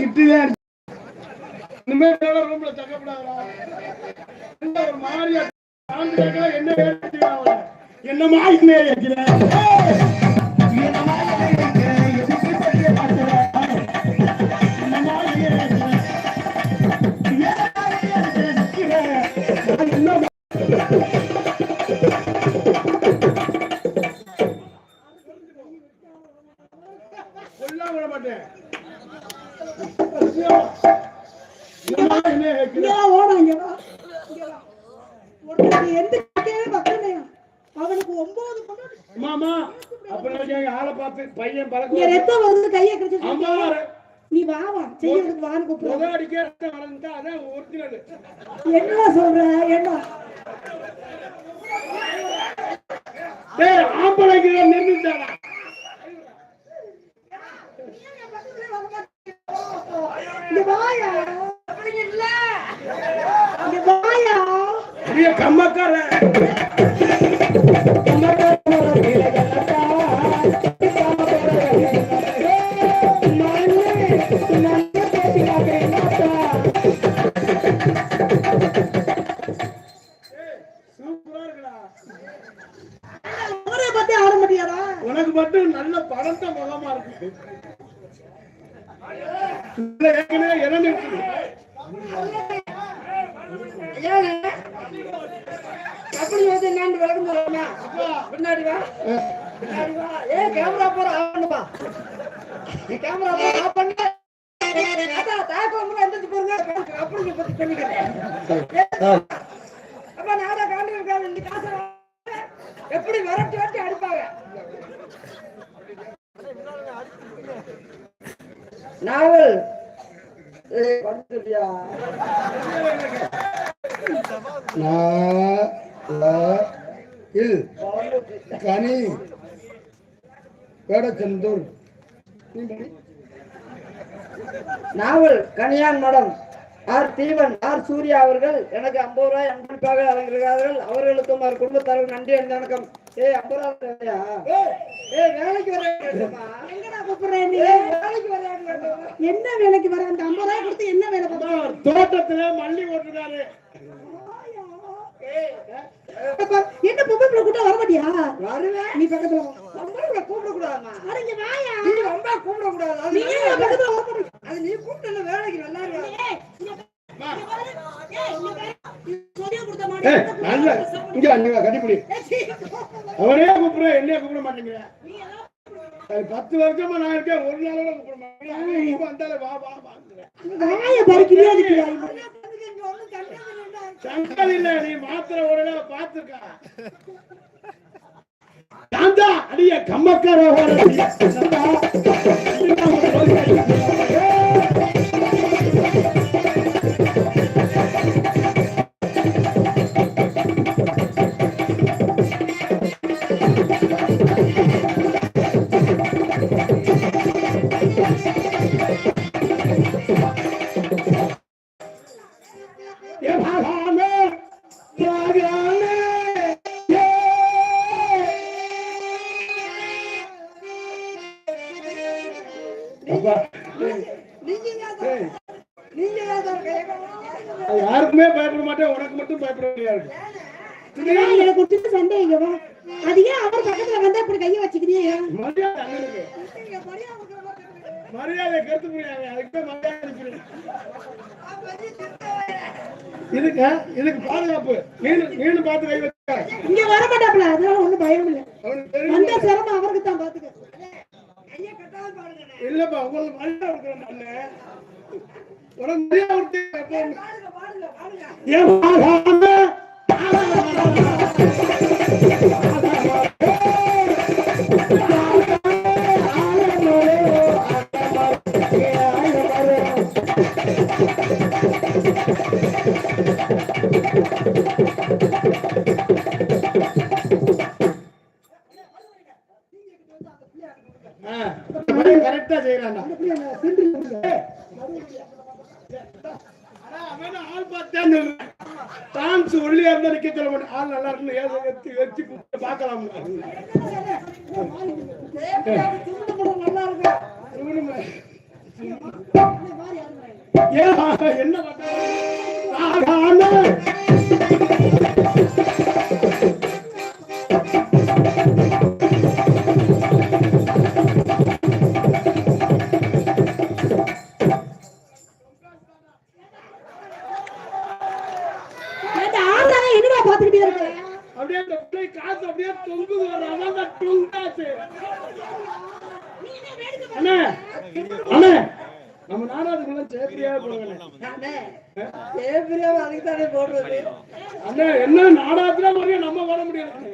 கிட்டுதான். இனிமேல் ரூம்ல தக்கப்படாதா ஒரு மாதிரியா என்ன கேட்கல, என்ன வேலை ஓடும் எந்த கேட்கவே பக்கலையா அவனுக்கு ஒன்பது மாமா அப்ப நான் எங்க ஆளை பார்த்து பையன் பழக்கம் ரத்தம் வருது கையை கடிச்சு நீ வா வா. செய்யறதுக்கு வான்னு கூப்பிடுற முத அடிக்க ரத்தம் வளர்ந்தா அதான் ஒரிஜினல் என்ன சொல்ற? என்ன டேய் ஆம்பளைக்கு நிர்மிச்சாடா இங்க வாயா இங்க வாயா அப்படியே கம்மக்கார. உனக்கு மட்டும் நல்ல படத்த முகமா இருக்கு. ஏற்கனவே இறந்து இருக்குது அப்படி வந்து என்னன்னு விளக்கம் சொல்லணுமா? பின்னாடி வா. பின்னாடி வா. ஏ கேமரா போற நீ கேமரா போற ஆஃப் பண்ணு. அப்ப. எப்படி விரட்டி விரட்டி அடிப்பாங்க? நாவல். இல் கனி. வேடச்சந்தூர் நாவல் கனியான் மடம். ஆர். தீவன் ஆர். சூர்யா அவர்கள் எனக்கு ஐம்பது ரூபாய் அன்பளிப்பாக வழங்குகிறார்கள் அவர்களுக்கும் அவர் குடும்பத்தார்கள் நன்றி அண்ட் வணக்கம். ஏய் ஐம்பது ரூபாய் வேலைக்கு வர வேலைக்கு வர என்ன வேலைக்கு வர? அந்த ஐம்பது ரூபாய் கொடுத்து என்ன வேலை தோட்டத்துல மல்லி ஓட்டுறாரு என்ன பொம்பளை கூட்ட வர மாட்டியா? வருவேன். நீ பக்கத்துல பொம்பளை கூப்பிட கூடாதுமா அடங்க வாயா. நீ ரொம்ப கூப்பிட கூடாது நீ பக்கத்துல அது நீ கூப்பிட்டல வேலைக்கு நல்லா கட்டிப்பிடி. அவரே கூப்பிடுற என்னைய கூப்பிட மாட்டேங்கிற. பத்து வருஷமா நான் இருக்கேன். ஒரு நாளோட வந்தாலே வா வா வாங்குறேன். இல்ல நீ மாத்திர உடனே பாத்துக்க தாந்தா அடிய கம்மக்கார யாருக்குமே பயப்பட மாட்டேன் உனக்கு மட்டும் பயப்பட எனக்கு கொடுத்துட்டு சண்டை இங்க அது ஏன் அவர் பக்கத்துல வந்து அப்படி கைய வச்சுக்கிறியா? மரியாதை மரியாதை கருத்து முடியாது அதுக்கு மரியாதை இதுக்கு இதுக்கு பாதுகாப்பு. மீன் மீன் பார்த்து கை வச்ச இங்க வர மாட்டாப்ல அதனால ஒண்ணும் பயம் இல்ல வந்த சிரமம் அவருக்கு தான் பாத்துக்க இல்லப்பா உங்களுக்கு மரியாதை கொடுக்குறேன் மரியாதை கொடுத்து எப்பவும் ஏன் கரெக்டா சொல்றேன். டான்ஸ் ஒல்லியா இருந்தா நிக்க சொல்ல மாட்டேன் ஆள் நல்லா இருக்குன்னு ஏதோ எத்தி வச்சு பார்க்கலாம் இருக்கு என்ன பண்ற? என்னடா பாத்துக்கிட்டே இருக்க அப்படியே அந்த பிள்ளை காசு அப்படியே தொங்குது வர அதான் அந்த தொங்காசு அண்ணே அண்ணே நம்ம நாடாதுக்குள்ள சேப்பிரியா போடுவேன் தானே போடுறது? அண்ணே என்ன நாடாத்துல வரையும் நம்ம வர முடியாது.